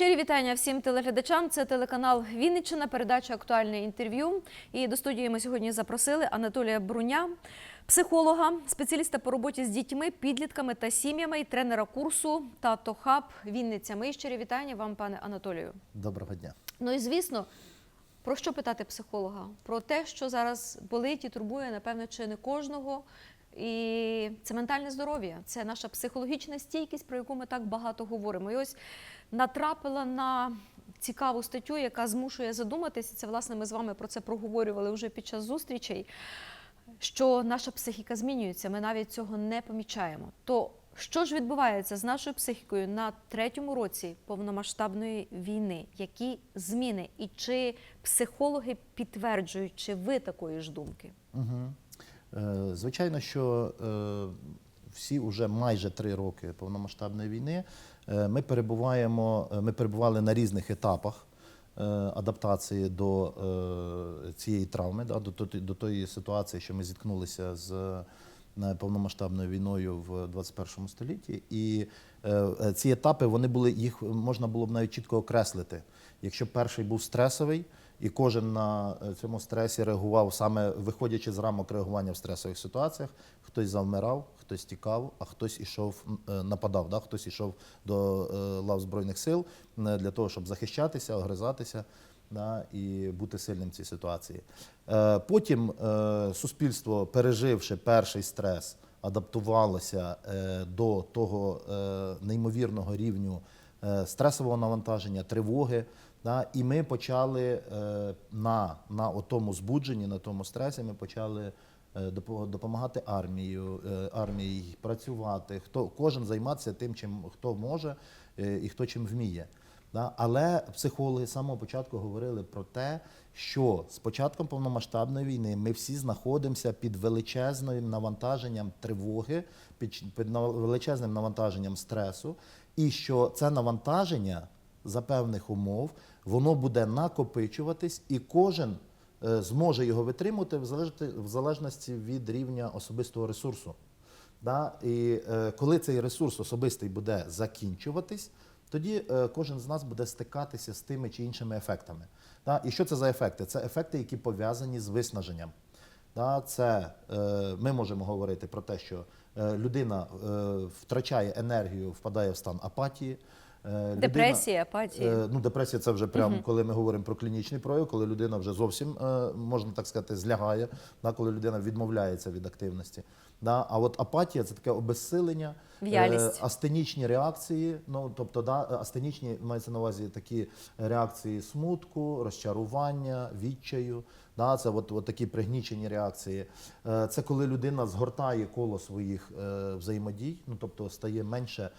Щирі вітання всім телеглядачам. Це телеканал Вінниччина, передача актуальне інтерв'ю. І до студії ми сьогодні запросили Анатолія Бруня, психолога, спеціаліста по роботі з дітьми, підлітками та сім'ями і тренера курсу Тато Хаб Вінниця. Мої щирі вітання вам, пане Анатолію. Доброго дня. Ну і звісно, про що питати психолога? Про те, що зараз болить і турбує, напевно, чи не кожного. І це ментальне здоров'я, це наша психологічна стійкість, про яку ми так багато говоримо. І ось натрапила на цікаву статтю, яка змушує задуматися. Це власне ми з вами про це проговорювали вже під час зустрічей. Що наша психіка змінюється, ми навіть цього не помічаємо. То що ж відбувається з нашою психікою на третьому році повномасштабної війни? Які зміни? І чи психологи підтверджують, чи ви такої ж думки? Угу. Звичайно, що е, всі вже майже три роки повномасштабної війни ми перебуваємо, е, ми перебували на різних етапах е, адаптації до е, цієї травми, до, тої ситуації, що ми зіткнулися з е, повномасштабною війною в 21 столітті. І е, е, ці етапи вони були їх можна було б навіть чітко окреслити. Якщо перший був стресовий, і кожен на е, цьому стресі реагував саме виходячи з рамок реагування в стресових ситуаціях, хтось завмирав, хтось тікав, а хтось ішов, е, нападав, да? хтось ішов до е, лав Збройних сил е, для того, щоб захищатися, огризатися да? і бути сильним в цій ситуації. Потім суспільство, переживши перший стрес, адаптувалося до того неймовірного рівню стресового навантаження, тривоги. Да, і ми почали е, на, на тому збудженні, на тому стресі, ми почали допомагати армію, е, армії працювати, хто кожен займатися тим, чим хто може е, і хто чим вміє. Але психологи з самого початку говорили про те, що з початком повномасштабної війни ми всі знаходимося під величезним навантаженням тривоги, під, під величезним навантаженням стресу, і що це навантаження за певних умов воно буде накопичуватись, і кожен е, зможе його витримувати в залежності, від рівня особистого ресурсу. Да? І е, коли цей ресурс особистий буде закінчуватись, тоді е, кожен з нас буде стикатися з тими чи іншими ефектами. Да? І що це за ефекти? Це ефекти, які пов'язані з виснаженням. Да? Це е, ми можемо говорити про те, що е, людина е, втрачає енергію, впадає в стан апатії. Е, людина- Депресія, апатія. Е, Ну, депресія це вже прямо коли ми говоримо про клінічний прояв, коли людина вже зовсім е, можна так сказати злягає, да, коли людина відмовляється від активності. Да. А от апатія це таке обезсилення, В'ялість. астенічні реакції. Ну тобто, да, астенічні мається на увазі такі реакції смутку, розчарування, відчаю. Да, це от, от такі пригнічені реакції. Це коли людина згортає коло своїх взаємодій, ну тобто стає менше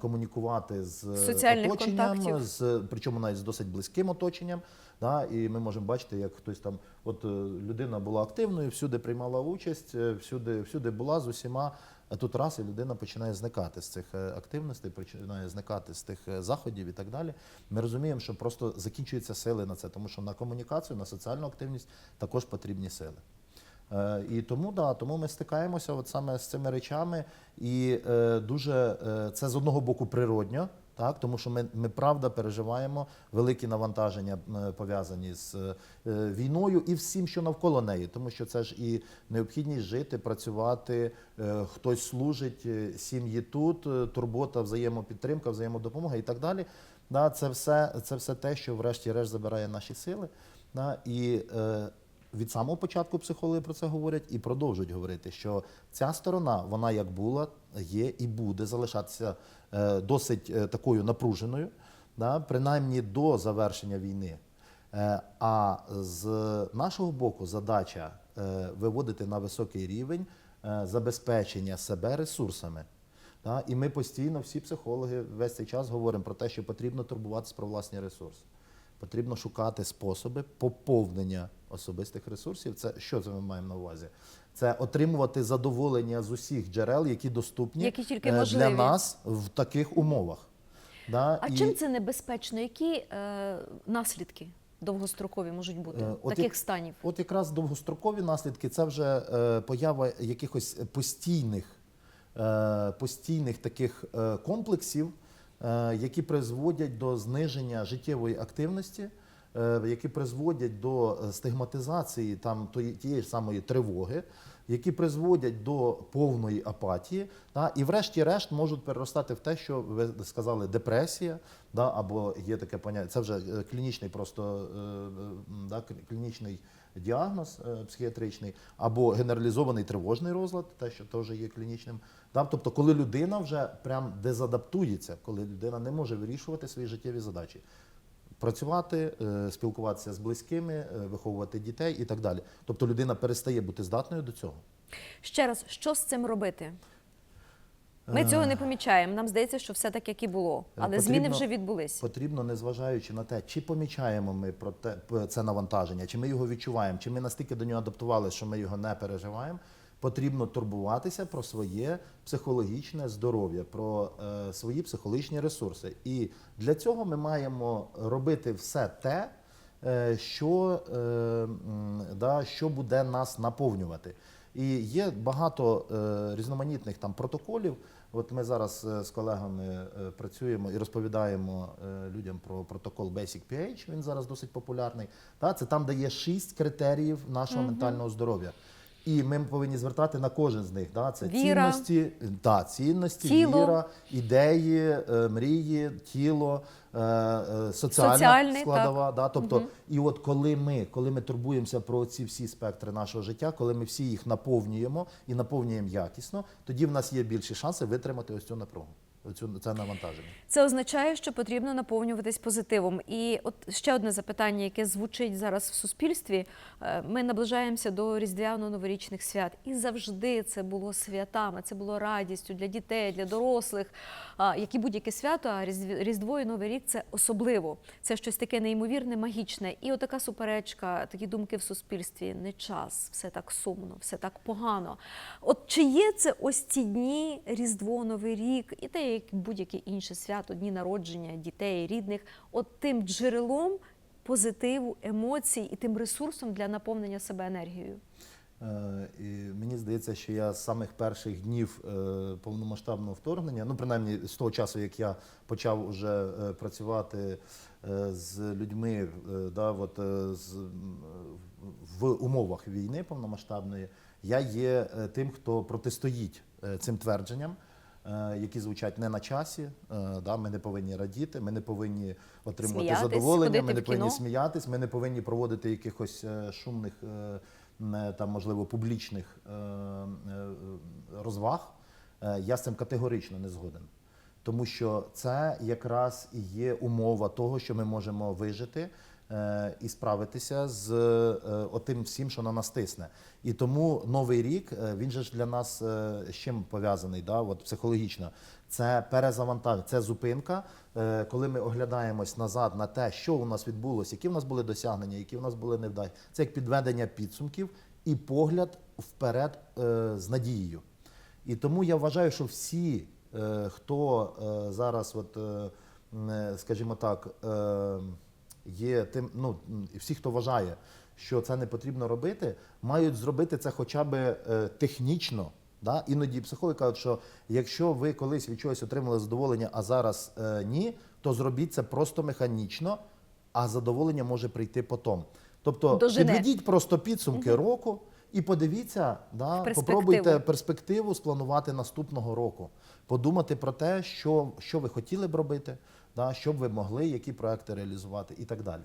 комунікувати з Соціальних оточенням, контактів. з причому навіть з досить близьким оточенням. Да, і ми можемо бачити, як хтось там, от е, людина була активною, всюди приймала участь, е, всюди, всюди була з усіма. А тут раз і людина починає зникати з цих е, активностей, починає зникати з тих е, заходів і так далі. Ми розуміємо, що просто закінчуються сили на це, тому що на комунікацію, на соціальну активність також потрібні сили. Е, І тому да, тому ми стикаємося от саме з цими речами, і е, дуже е, це з одного боку природньо, так тому що ми, ми правда переживаємо великі навантаження пов'язані з війною і всім, що навколо неї, тому що це ж і необхідність жити, працювати, хтось служить сім'ї тут, турбота, взаємопідтримка, взаємодопомога і так далі. Да, це все, це все те, що врешті-решт забирає наші сили. Да, і від самого початку психологи про це говорять і продовжують говорити, що ця сторона, вона як була, є і буде залишатися е, досить е, такою напруженою, да, принаймні до завершення війни. Е, а з нашого боку задача виводити на високий рівень забезпечення себе ресурсами. І ми постійно, всі психологи, весь цей час говоримо про те, що потрібно турбуватися про власні ресурси. Потрібно шукати способи поповнення особистих ресурсів. Це що це ми маємо на увазі? Це отримувати задоволення з усіх джерел, які доступні Які тільки е, для нас в таких умовах. Да? А І- чим це небезпечно? Які е, наслідки довгострокові можуть бути Е, от таких як- станів? От якраз довгострокові наслідки це вже е, поява якихось постійних, е, постійних таких е, комплексів, які призводять до зниження життєвої активності, е, які призводять до е, стигматизації там тієї самої тривоги, які призводять до повної апатії, та, і врешті-решт можуть переростати в те, що ви сказали, депресія, да, або є таке поняття, це вже е, клінічний просто е, е, да, клінічний діагноз е, психіатричний, або генералізований тривожний розлад, те, що теж є клінічним. Тобто, коли людина вже прям дезадаптується, коли людина не може вирішувати свої життєві задачі. Працювати, е, спілкуватися з близькими, е, виховувати дітей і так далі. Тобто людина перестає бути здатною до цього. Ще раз, що з цим робити? Ми Е. цього не помічаємо. Нам здається, що все так, як і було. Е, Але потрібно- зміни вже відбулись. Потрібно, незважаючи на те, чи помічаємо ми про те це навантаження, чи ми його відчуваємо, чи ми настільки до нього адаптувалися, що ми його не переживаємо. Потрібно турбуватися про своє психологічне здоров'я, про е, свої психологічні ресурси. І для цього ми маємо робити все те, е, що, е, да, що буде нас наповнювати. І є багато е, різноманітних там протоколів. От ми зараз е, з колегами е, працюємо і розповідаємо е, людям про протокол Basic PH. Він зараз досить популярний. Та, це там, де є шість критеріїв нашого ментального здоров'я. І ми повинні звертати на кожен з них. Да? Це Віра. цінності, та, цінності, Тіло. віра, ідеї, е, мрії, тіло, е, е, соціальна Соціальний, складова. Да? Тобто, і от коли ми, коли ми турбуємося про ці всі спектри нашого життя, коли ми всі їх наповнюємо і наповнюємо якісно, тоді в нас є більші шанси витримати ось цю напругу, оцю це навантаження. Це означає, що потрібно наповнюватись позитивом. І от ще одне запитання, яке звучить зараз в суспільстві. Е, Ми наближаємося до різдвяно-новорічних свят, і завжди це було святами, це було радістю для дітей, для дорослих. А, Як і будь-яке свято, а Різдво і Новий рік це особливо. Це щось таке неймовірне, магічне. І отака суперечка, такі думки в суспільстві. Не час, все так сумно, все так погано. От чи є це ось ці дні Різдво, Новий рік і те, як будь-яке інше свято, дні народження дітей, рідних, от тим джерелом позитиву, емоцій і тим ресурсом для наповнення себе енергією? Е, І мені здається, що я з самих перших днів е, повномасштабного вторгнення, ну принаймні з того часу, як я почав уже е, працювати з людьми, да, от, з, в умовах війни повномасштабної, я є тим, хто протистоїть цим твердженням. Е, Які звучать не на часі, е, да, ми не повинні радіти, ми не повинні отримувати Сміятись, задоволення, ми не повинні кіно. сміятись, ми не повинні проводити якихось е, шумних, там, можливо, публічних розваг. Я з цим категорично не згоден. Тому що це якраз і є умова того, що ми можемо вижити і справитися з е, отим всім, що на нас тисне. І тому новий рік е, він же ж для нас е, з чим пов'язаний, да? От психологічно. Це перезавантаження, це зупинка, е, коли ми оглядаємось назад на те, що у нас відбулося, які в нас були досягнення, які в нас були невдачі. Це як підведення підсумків і погляд вперед е, з надією. І тому я вважаю, що всі, е, хто е, зараз, от, е, е, скажімо так, е, є тим, ну всі, хто вважає, що це не потрібно робити, мають зробити це хоча б е, технічно. Да? Іноді психологи кажуть, що якщо ви колись від чогось отримали задоволення, а зараз е, ні, то зробіть це просто механічно, а задоволення може прийти потім. Тобто Дожене. підведіть просто підсумки року і подивіться, да, перспективу. попробуйте перспективу спланувати наступного року, подумати про те, що, що ви хотіли б робити, да, що ви могли, які проекти реалізувати і так далі.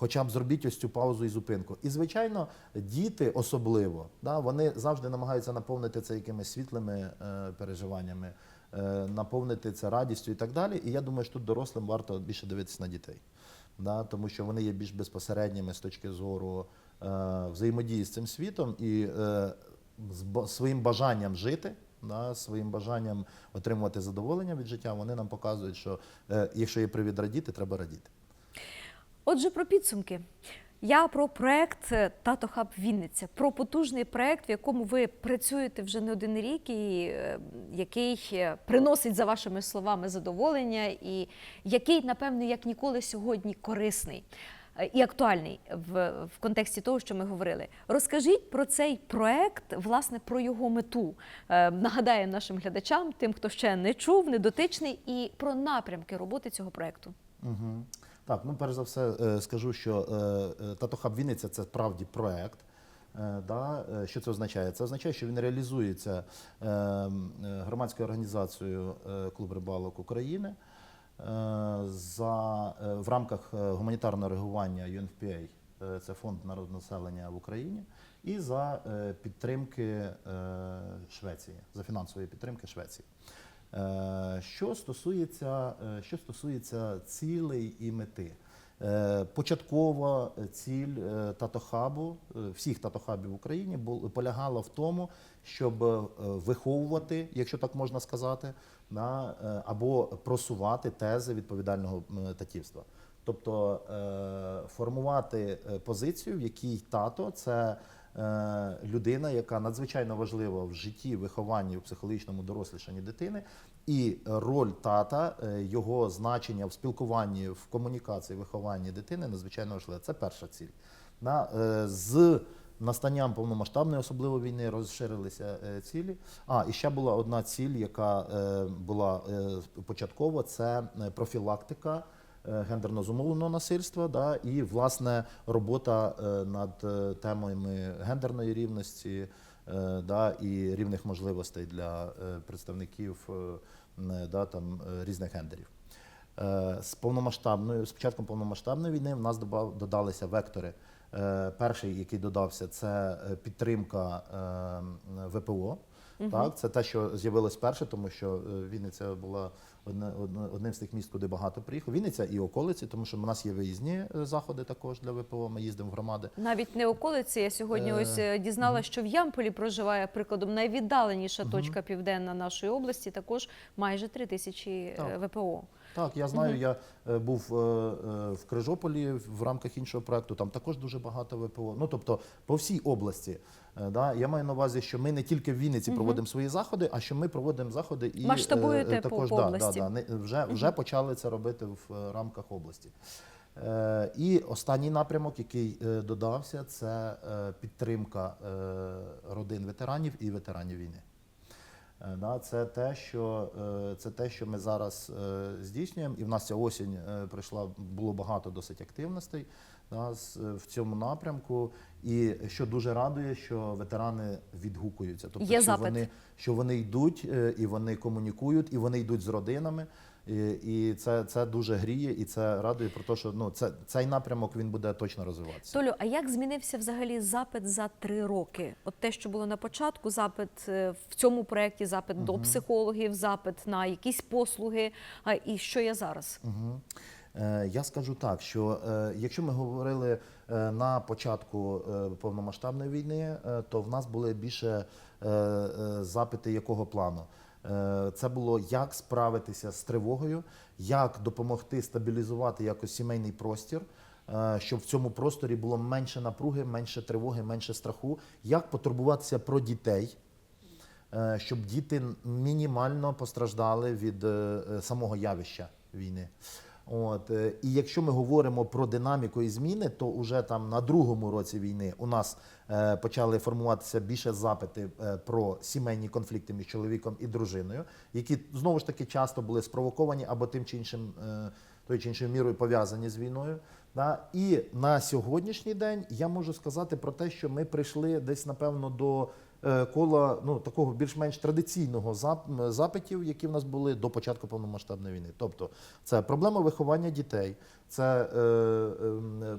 Хоча б зробіть ось цю паузу і зупинку. І, звичайно, діти особливо, да, вони завжди намагаються наповнити це якимись світлими е, переживаннями, е, наповнити це радістю і так далі. І я думаю, що тут дорослим варто більше дивитися на дітей, да, тому що вони є більш безпосередніми з точки зору е, взаємодії з цим світом і е, з своїм бажанням жити. Да, своїм бажанням отримувати задоволення від життя, вони нам показують, що е, якщо є привід радіти, треба радіти. Отже, про підсумки. Я про проект е, Тато Хаб Вінниця, про потужний проект, в якому ви працюєте вже не один рік, і е, який е, приносить за вашими словами задоволення, і який, напевно, як ніколи сьогодні корисний. Е, і актуальний в, в контексті того, що ми говорили. Розкажіть про цей проект, власне, про його мету. Е, Нагадаємо нашим глядачам, тим, хто ще не чув, не дотичний, і про напрямки роботи цього проекту. Угу. Так, ну перш за все е, скажу, що Татохаб Вінниця це справді проект. Да, що це означає? Це означає, що він реалізується е, м, е, громадською організацією Клуб рибалок України за, е, в рамках е, гуманітарного реагування UNFPA, е, це фонд народного населення в Україні, і за е, підтримки е, Швеції, за фінансової підтримки Швеції. Е, Що стосується, е, що стосується цілей і мети. Е, Початкова ціль е, татохабу, е, всіх татохабів в Україні полягала в тому, щоб е, виховувати, якщо так можна сказати, на, е, або просувати тези відповідального татівства. Тобто е, формувати е, позицію, в якій тато це людина, яка надзвичайно важлива в житті, вихованні, в психологічному дорослішанні дитини, і роль тата, його значення в спілкуванні, в комунікації, вихованні дитини надзвичайно важливе. Це перша ціль. З настанням повномасштабної, особливо війни, розширилися е, цілі. А, і ще була одна ціль, яка е, була е, початкова, це профілактика гендерно зумовленого насильства, да, і власне робота над темами гендерної рівності да, і рівних можливостей для представників да, там, різних гендерів. З повномасштабною, з початком повномасштабної війни в нас додалися вектори. Е, Перший, який додався, це е, підтримка е, ВПО. Так, це те, що з'явилось перше, тому що Вінниця була одне, одним з тих міст, куди багато приїхав. Вінниця і околиці, тому що в нас є виїзні заходи також для ВПО. Ми їздимо в громади. Навіть не околиці. Я сьогодні Е, ось дізналася, що в Ямполі проживає прикладом найвіддаленіша точка південна нашої області. Також майже три тисячі Так. ВПО. Так, я знаю, я е, був е, е, в Крижополі в рамках іншого проекту. Там також дуже багато ВПО. Ну тобто по всій області. Е, Да, я маю на увазі, що ми не тільки в Вінниці проводимо свої заходи, а що ми проводимо заходи і Масштабуєте е, по- також по да, області. Да, да, не- вже, вже почали це робити в е, рамках області. Е, І останній напрямок, який е, додався, це е, підтримка е, родин ветеранів і ветеранів війни. Е, це те, що е, це те, що ми зараз е, здійснюємо, і в нас ця осінь прийшла було багато досить активностей в цьому напрямку. І що дуже радує, що ветерани відгукуються. Тобто, Є що запит. вони що вони йдуть і вони комунікують, і вони йдуть з родинами. І, і це, це дуже гріє, і це радує про те, що ну це цей напрямок він буде точно розвиватися. Толю, а як змінився взагалі запит за три роки? От те, що було на початку, запит е, в цьому проєкті, запит до психологів, запит на якісь послуги. А і що є зараз? Угу. Е, Я скажу так, що е, якщо ми говорили е, на початку е, повномасштабної війни, е, то в нас були більше е, е, запити якого плану. Е, Це було як справитися з тривогою, як допомогти стабілізувати якось сімейний простір, е, щоб в цьому просторі було менше напруги, менше тривоги, менше страху, як потурбуватися про дітей, е, щоб діти мінімально постраждали від самого явища війни. От, е, і якщо ми говоримо про динаміку і зміни, то вже там на другому році війни у нас е, почали формуватися більше запити е, про сімейні конфлікти між чоловіком і дружиною, які знову ж таки часто були спровоковані або тим чи іншим тою чи іншою мірою пов'язані з війною. Да? І на сьогоднішній день я можу сказати про те, що ми прийшли десь напевно до кола ну такого більш-менш традиційного запитів, які в нас були до початку повномасштабної війни. Тобто, це проблема виховання дітей, це е, е,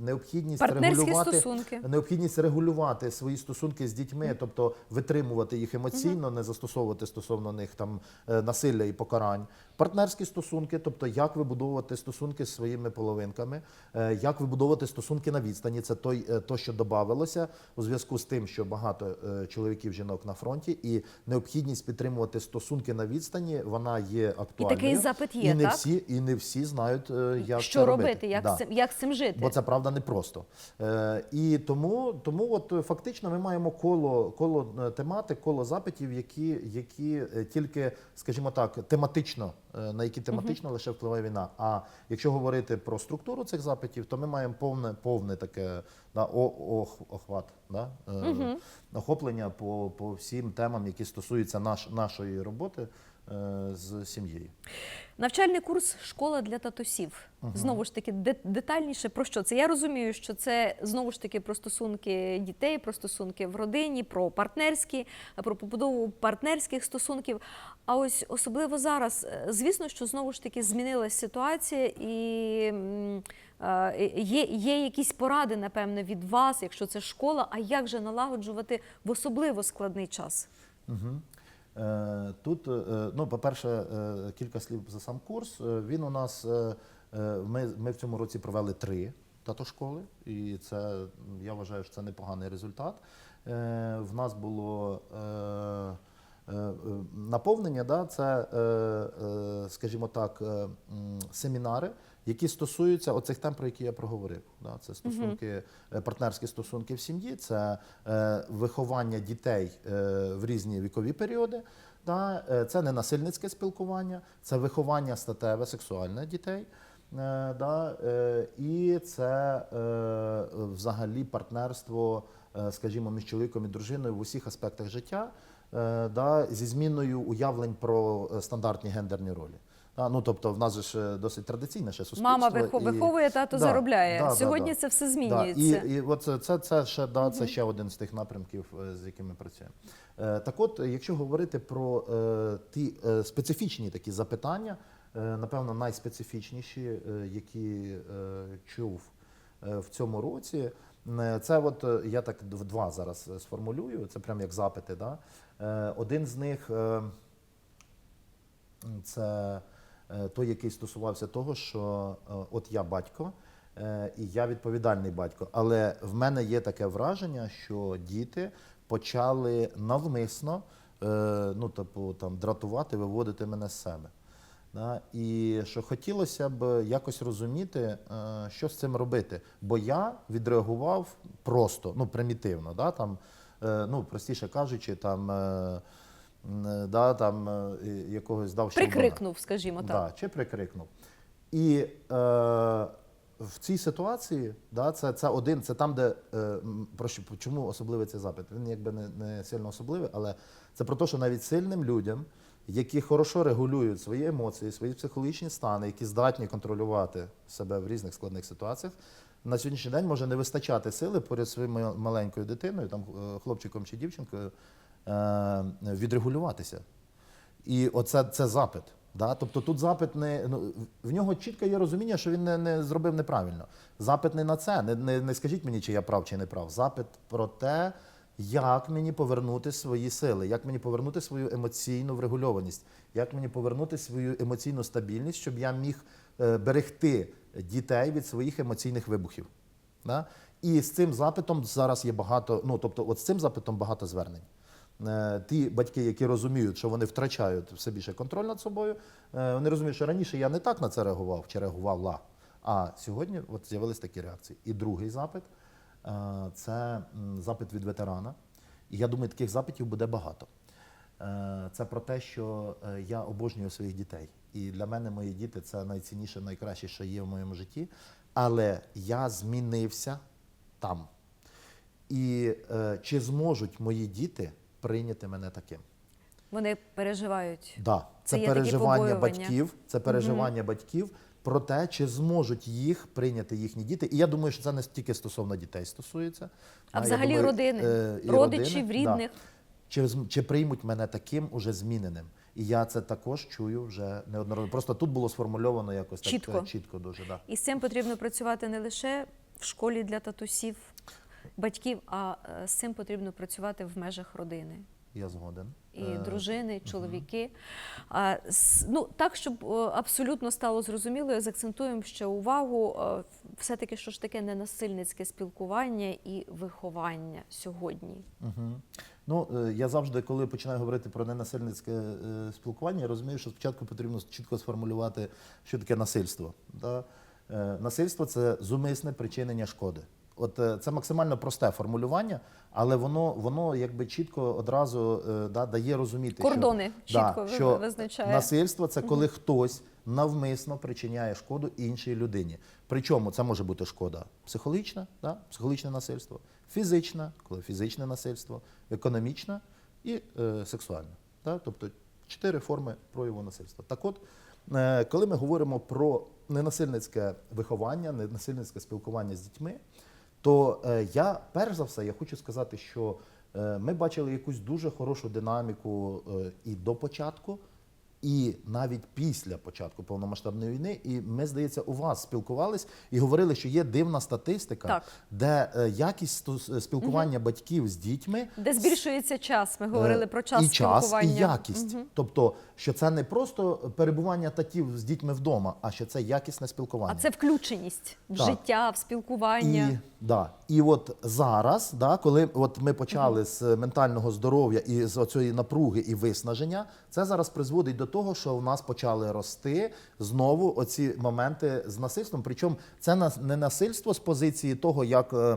необхідність регулювати стосунки. необхідність регулювати свої стосунки з дітьми, тобто витримувати їх емоційно, не застосовувати стосовно них там е, насилля і покарань. Партнерські стосунки, тобто як вибудовувати стосунки з своїми половинками, е, як вибудовувати стосунки на відстані. Це той, е, то, що додавалося у зв'язку з тим, що багато чоловіків жінок на фронті, і необхідність підтримувати стосунки на відстані, вона є актуальною. такий запит є, і не так? всі, і не всі знають, як що це робити? Як, Да. цим, як з цим жити? Бо це правда непросто. Е, і тому, тому от е, фактично ми маємо коло, коло е, тематик, коло запитів, які, які е, тільки, скажімо так, тематично на які тематично лише впливає війна. А якщо говорити про структуру цих запитів, то ми маємо повне, повне таке да, о- ох- охват, да, е, охоплення по, по всім темам, які стосуються наш, нашої роботи з сім'єю. Навчальний курс школа для татусів. Знову ж таки, де- детальніше про що це? Я розумію, що це знову ж таки про стосунки дітей, про стосунки в родині, про партнерські, про побудову партнерських стосунків. А ось особливо зараз, е, звісно, що знову ж таки змінилася ситуація, і е, є, є якісь поради, напевне, від вас, якщо це школа. А як же налагоджувати в особливо складний час? Угу. Е, Тут, е, ну, по-перше, е, кілька слів за сам курс. Він у нас, ми, ми в цьому році провели три татошколи, і це, я вважаю, що це непоганий результат. В нас було наповнення, да, це, скажімо так, е, семінари, які стосуються оцих тем, про які я проговорив. Да, це стосунки, е, партнерські стосунки в сім'ї, це е, виховання дітей е, в різні вікові періоди. Да, це ненасильницьке спілкування, це виховання статеве, сексуальне дітей. Да, і це взагалі партнерство, скажімо, між чоловіком і дружиною в усіх аспектах життя, да, зі зміною уявлень про стандартні гендерні ролі. Да, ну, тобто, в нас же ж досить традиційне ще суспільство. Мама вихо- і- виховує, тато Да, заробляє. да, да, Сьогодні да. це все Да, змінюється. і, і от це, це, це, ще, да, це ще один з тих напрямків, е, з якими працюємо. Е, так от, якщо говорити про е, ті е, специфічні такі запитання, е, напевно, найспецифічніші, е, які е, чув е, в цьому році, е, це от я так в два зараз сформулюю, це прям як запити. Да? Е, один з них. Е, це той, який стосувався того, що е, от я батько, е, і я відповідальний батько. Але в мене є таке враження, що діти почали навмисно е, ну, типу, там, дратувати, виводити мене з себе. Да? І що хотілося б якось розуміти, е, що з цим робити. Бо я відреагував просто, ну, примітивно, да? там, е, ну, простіше кажучи, там, е, е, да, там, е, якогось дав. Прикрикнув, скажімо так. Да, чи прикрикнув. І е, в цій ситуації, да, це, це один, це там, де е, про що, чому особливий цей запит? Він якби не, не сильно особливий, але це про те, що навіть сильним людям, які хорошо регулюють свої емоції, свої психологічні стани, які здатні контролювати себе в різних складних ситуаціях, на сьогоднішній день може не вистачати сили поряд своєю маленькою дитиною, там, е, хлопчиком чи дівчинкою, е, відрегулюватися. І оце це запит. Да? Тобто тут запит не ну, в нього чітко є розуміння, що він не, не зробив неправильно. Запит не на це. Не, не, не скажіть мені, чи я прав, чи не прав. Запит про те, як мені повернути свої сили, як мені повернути свою емоційну врегульованість, як мені повернути свою емоційну стабільність, щоб я міг е, берегти дітей від своїх емоційних вибухів. Да? І з цим запитом зараз є багато. Ну тобто, от з цим запитом багато звернень. Е, Ті батьки, які розуміють, що вони втрачають все більше контроль над собою, е, вони розуміють, що раніше я не так на це реагував чи реагувала. А сьогодні от з'явились такі реакції. І другий запит е, це запит від ветерана. І я думаю, таких запитів буде багато. Це про те, що я обожнюю своїх дітей. І для мене мої діти це найцінніше, найкраще, що є в моєму житті. Але я змінився там. І чи зможуть мої діти прийняти мене таким? Вони переживають. Да, Це це, переживання батьків, це переживання батьків про те, чи зможуть їх прийняти їхні діти. І я думаю, що це не тільки стосовно дітей стосується. А я взагалі родини, е, родичів, родини, да. рідних. Чи, чи приймуть мене таким уже зміненим? І я це також чую вже неодноразово. Просто тут було сформульовано якось Чітко. так е, чітко дуже. Да. І з цим потрібно працювати не лише в школі для татусів, батьків, а е, з цим потрібно працювати в межах родини. Я згоден. І Е, дружини, і чоловіки. А, ну, так, щоб е, абсолютно стало зрозуміло, закцентуємо ще увагу, все-таки, що ж таке ненасильницьке спілкування і виховання сьогодні. Угу. Ну, я завжди, коли починаю говорити про ненасильницьке спілкування, я розумію, що спочатку потрібно чітко сформулювати, що таке насильство. Да? Насильство це зумисне причинення шкоди. От е, це максимально просте формулювання, але воно, воно якби чітко одразу е, да, дає розуміти, Кордони що, чітко да, що визначає. насильство це коли хтось навмисно причиняє шкоду іншій людині. Причому це може бути шкода психологічна, да, психологічне насильство, фізична, коли фізичне насильство, економічна і е, сексуальна. Да? Тобто чотири форми прояву насильства. Так от, е, коли ми говоримо про ненасильницьке виховання, ненасильницьке спілкування з дітьми, то е, я перш за все я хочу сказати, що е, ми бачили якусь дуже хорошу динаміку е, і до початку, і навіть після початку повномасштабної війни. І ми, здається, у вас спілкувались і говорили, що є дивна статистика, Так. де е, якість стос- спілкування батьків з дітьми Де збільшується час? Ми говорили Е, про час і час, спілкування. і якість. Тобто, що це не просто перебування татів з дітьми вдома, а що це якісне спілкування. А це включеність в Так. життя, в спілкування. І, да, і от зараз, да, коли от ми почали з ментального здоров'я і з оцієї напруги і виснаження, це зараз призводить до того, що в нас почали рости знову оці моменти з насильством. Причому це не насильство з позиції того, як. е,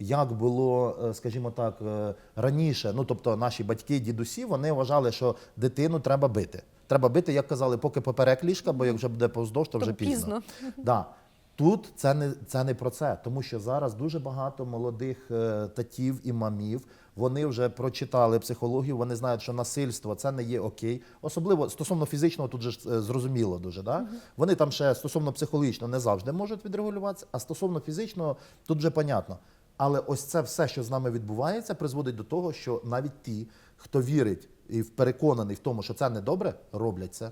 Як було, е, скажімо так, е, раніше, ну тобто наші батьки, дідусі, вони вважали, що дитину треба бити. Треба бити, як казали, поки поперек ліжка, бо як вже буде повздовж, то вже пізно. пізно. Да. Тут це не, це не про це, тому що зараз дуже багато молодих е, татів і мамів. Вони вже прочитали психологію, вони знають, що насильство це не є окей. Особливо стосовно фізичного, тут же ж, е, зрозуміло дуже. Да? Вони там ще стосовно психологічного не завжди можуть відрегулюватися, а стосовно фізичного тут вже понятно. Але ось це все, що з нами відбувається, призводить до того, що навіть ті, хто вірить і переконаний в тому, що це не добре, роблять це.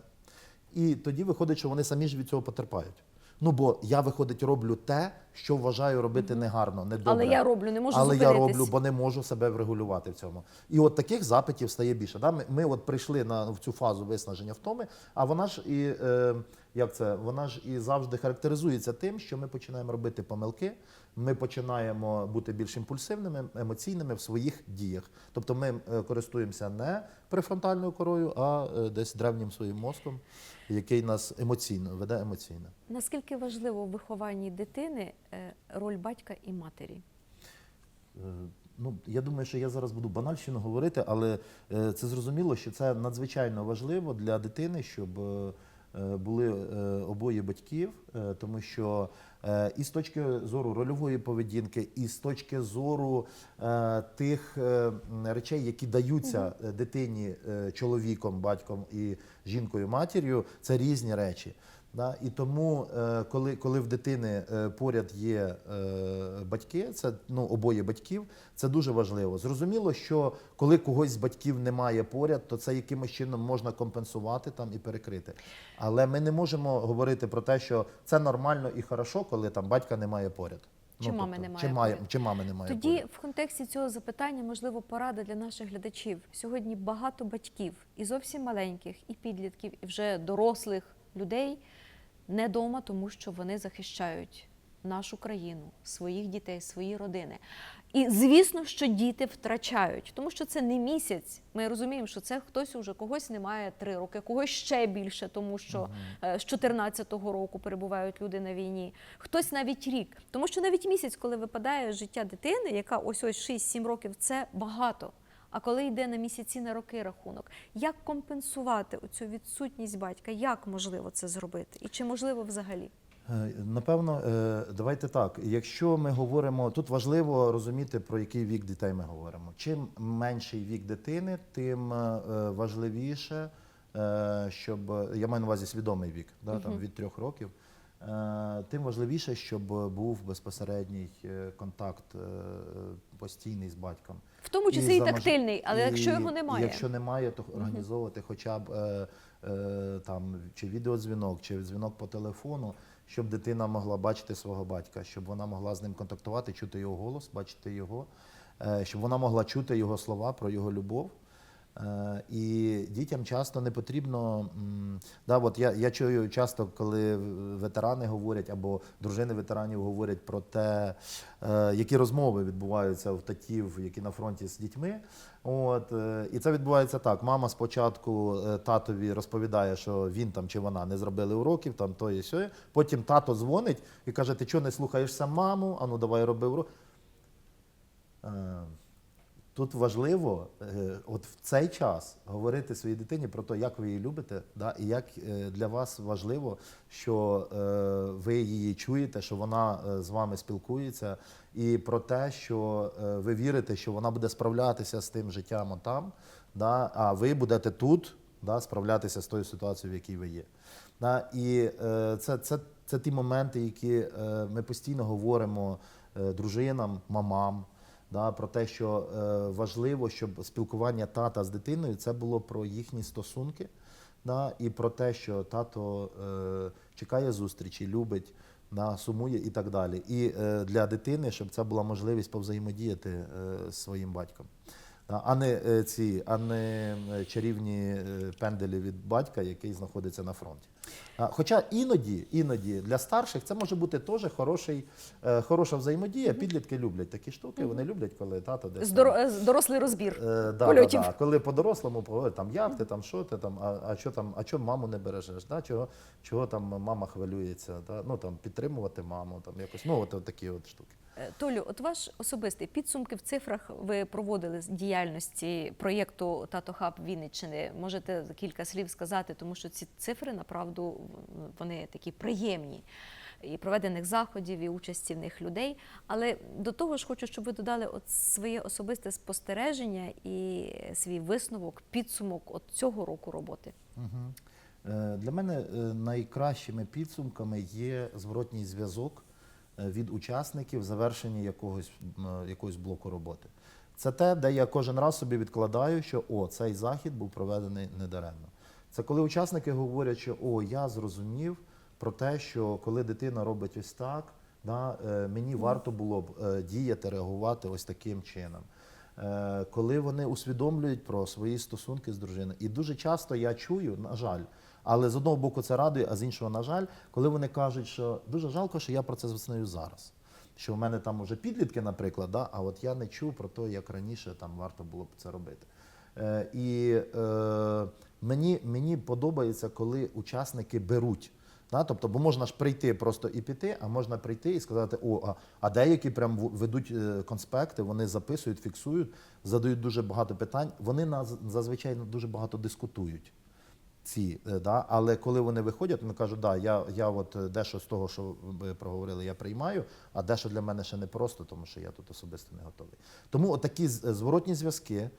І тоді виходить, що вони самі ж від цього потерпають. Ну бо я, виходить, роблю те, що вважаю робити негарно, недобре. Але я роблю, не можу Але я роблю, бо не можу себе врегулювати в цьому. І от таких запитів стає більше. Да? Ми, ми от прийшли на в цю фазу виснаження втоми, а вона ж і е, як це, вона ж і завжди характеризується тим, що ми починаємо робити помилки. Ми починаємо бути більш імпульсивними, емоційними в своїх діях. Тобто ми е, користуємося не префронтальною корою, а е, десь древнім своїм мозком, який нас емоційно веде емоційно. Наскільки важливо в вихованні дитини е, роль батька і матері? Е, Ну, я думаю, що я зараз буду банальщину говорити, але е, це зрозуміло, що це надзвичайно важливо для дитини, щоб були е, обоє батьків, е, тому що е, і з точки зору рольової поведінки, і з точки зору е, тих е, речей, які даються е, дитині е, чоловіком, батьком і жінкою, матір'ю, це різні речі. Да? І тому, е, коли, коли в дитини е, поряд є е, батьки, це ну, обоє батьків, це дуже важливо. Зрозуміло, що коли когось з батьків немає поряд, то це якимось чином можна компенсувати там і перекрити. Але ми не можемо говорити про те, що це нормально і хорошо, коли там батька немає поряд. Чи мами немає чи, має, чи мами немає Тоді поряд. в контексті цього запитання можливо порада для наших глядачів. Сьогодні багато батьків і зовсім маленьких, і підлітків, і вже дорослих людей не вдома, тому що вони захищають нашу країну, своїх дітей, свої родини. І звісно, що діти втрачають, тому що це не місяць. Ми розуміємо, що це хтось уже когось немає три роки, когось ще більше, тому що е, з 14-го року перебувають люди на війні. Хтось навіть рік, тому що навіть місяць, коли випадає життя дитини, яка ось ось 6-7 років, це багато. А коли йде на місяці на роки рахунок, як компенсувати оцю відсутність батька? Як можливо це зробити? І чи можливо взагалі? Е, Напевно, е, давайте так. Якщо ми говоримо, тут важливо розуміти, про який вік дітей ми говоримо. Чим менший вік дитини, тим е, важливіше, щоб я маю на увазі свідомий вік, да, там, від трьох років. Тим важливіше, щоб був безпосередній контакт постійний з батьком. В тому числі і, і тактильний, але і якщо його немає, Якщо немає, то організовувати хоча б е, е, там чи відеодзвінок, чи дзвінок по телефону, щоб дитина могла бачити свого батька, щоб вона могла з ним контактувати, чути його голос, бачити його, е, щоб вона могла чути його слова про його любов. Е, І дітям часто не потрібно. Да, от я, я чую часто, коли ветерани говорять або дружини ветеранів говорять про те, е, які розмови відбуваються в татів, які на фронті з дітьми. От, е, і це відбувається так. Мама спочатку татові розповідає, що він там чи вона не зробили уроків, там то і сьо. Потім тато дзвонить і каже: Ти чого не слухаєшся маму? Ану, давай роби урок. Тут важливо е, от в цей час говорити своїй дитині про те, як ви її любите, да, і як е, для вас важливо, що е, ви її чуєте, що вона з вами спілкується, і про те, що ви вірите, що вона буде справлятися з тим життям там, да, а ви будете тут да, справлятися з тою ситуацією, в якій ви є. Да, і це, це, це ті моменти, які ми постійно говоримо дружинам, мамам. Да, про те, що е, важливо, щоб спілкування тата з дитиною це було про їхні стосунки, да, і про те, що тато е, чекає зустрічі, любить, да, сумує і так далі. І е, для дитини, щоб це була можливість повзаємодіяти е, своїм батьком. А не е, ці, а не е, чарівні пенделі від батька, який знаходиться на фронті. Хоча іноді, іноді для старших це може бути теж хороший, е, хороша взаємодія. Підлітки люблять такі штуки. Вони люблять, коли тато десь там, Здоро- е, Дорослий розбір. Е, да, да, польотів. да. Коли по-дорослому поговорять, там як ти там, що ти там, а, а що там, а чого маму не бережеш? Да? Чого, чого там мама хвилюється? Да? Ну там підтримувати маму, там якось. Ну, от, от такі от штуки. Е, Толю, от ваш особистий підсумки в цифрах ви проводили з діяльності проєкту Тато Хаб Вінниччини. Можете кілька слів сказати, тому що ці цифри направду вони такі приємні. І проведених заходів, і участі в них людей. Але до того ж хочу, щоб ви додали от своє особисте спостереження і свій висновок, підсумок от цього року роботи. Е, Для мене е, найкращими підсумками є зворотній зв'язок від учасників завершення якогось, е, якогось блоку роботи. Це те, де я кожен раз собі відкладаю, що о, цей захід був проведений недаремно. Це коли учасники говорять, що о, я зрозумів про те, що коли дитина робить ось так, да, е, мені варто було б е, діяти, реагувати ось таким чином. Е, коли вони усвідомлюють про свої стосунки з дружиною. І дуже часто я чую, на жаль, але з одного боку це радує, а з іншого, на жаль, коли вони кажуть, що дуже жалко, що я про це знаю зараз. Що в мене там уже підлітки, наприклад, да, а от я не чув про те, як раніше там варто було б це робити. Е, і е, мені, мені подобається, коли учасники беруть. Да? Тобто, бо можна ж прийти просто і піти, а можна прийти і сказати, о, а, а деякі прям ведуть е, конспекти, вони записують, фіксують, задають дуже багато питань. Вони нас зазвичай дуже багато дискутують. Ці, е, да? Але коли вони виходять, вони кажуть, да, я, я от е, дещо з того, що ви проговорили, я приймаю, а дещо для мене ще не просто, тому що я тут особисто не готовий. Тому отакі з- зворотні зв'язки е,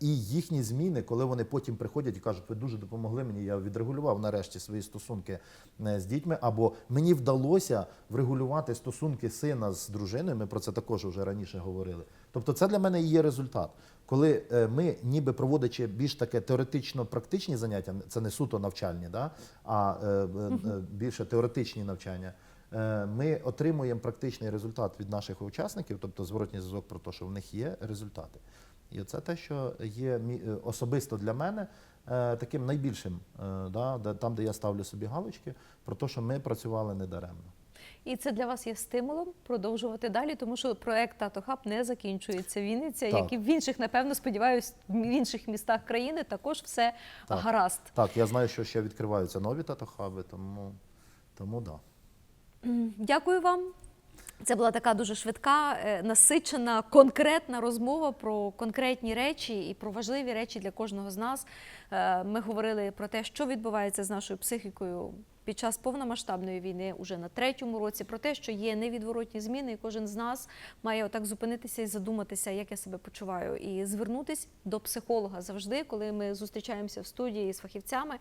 і їхні зміни, коли вони потім приходять і кажуть, ви дуже допомогли мені, я відрегулював нарешті свої стосунки е, з дітьми, або мені вдалося врегулювати стосунки сина з дружиною. Ми про це також вже раніше говорили. Тобто, це для мене і є результат. Коли е, ми, ніби проводячи більш таке теоретично-практичні заняття, це не суто навчальні, да? а е, е, е, більше теоретичні навчання, е, ми отримуємо практичний результат від наших учасників, тобто зворотній зв'язок про те, що в них є результати. І це те, що є е, особисто для мене е, таким найбільшим, е, да, там, де я ставлю собі галочки, про те, що ми працювали недаремно. І це для вас є стимулом продовжувати далі, тому що проект Тато Хаб не закінчується. Вінниця, Так. як і в інших, напевно, сподіваюсь, в інших містах країни також все Так. гаразд. Так, я знаю, що ще відкриваються нові татохаби, тому, тому да. Дякую вам. Це була така дуже швидка, е, насичена, конкретна розмова про конкретні речі і про важливі речі для кожного з нас. Е, Ми говорили про те, що відбувається з нашою психікою під час повномасштабної війни, уже на третьому році, про те, що є невідворотні зміни, і кожен з нас має отак зупинитися і задуматися, як я себе почуваю, і звернутися до психолога завжди, коли ми зустрічаємося в студії з фахівцями.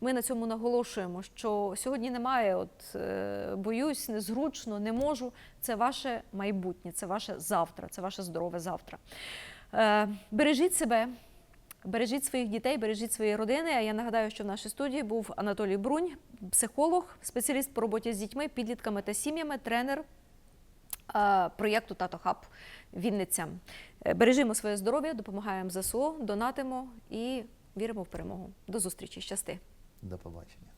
Ми на цьому наголошуємо, що сьогодні немає от е, боюсь, незручно, не можу. Це ваше майбутнє, це ваше завтра, це ваше здорове завтра. Е, бережіть себе. Бережіть своїх дітей, бережіть свої родини. А я нагадаю, що в нашій студії був Анатолій Брунь, психолог, спеціаліст по роботі з дітьми, підлітками та сім'ями, тренер проєкту Тато Хаб Вінниця. Е, Бережімо своє здоров'я, допомагаємо ЗСУ, донатимо і віримо в перемогу. До зустрічі. Щасти! До побачення.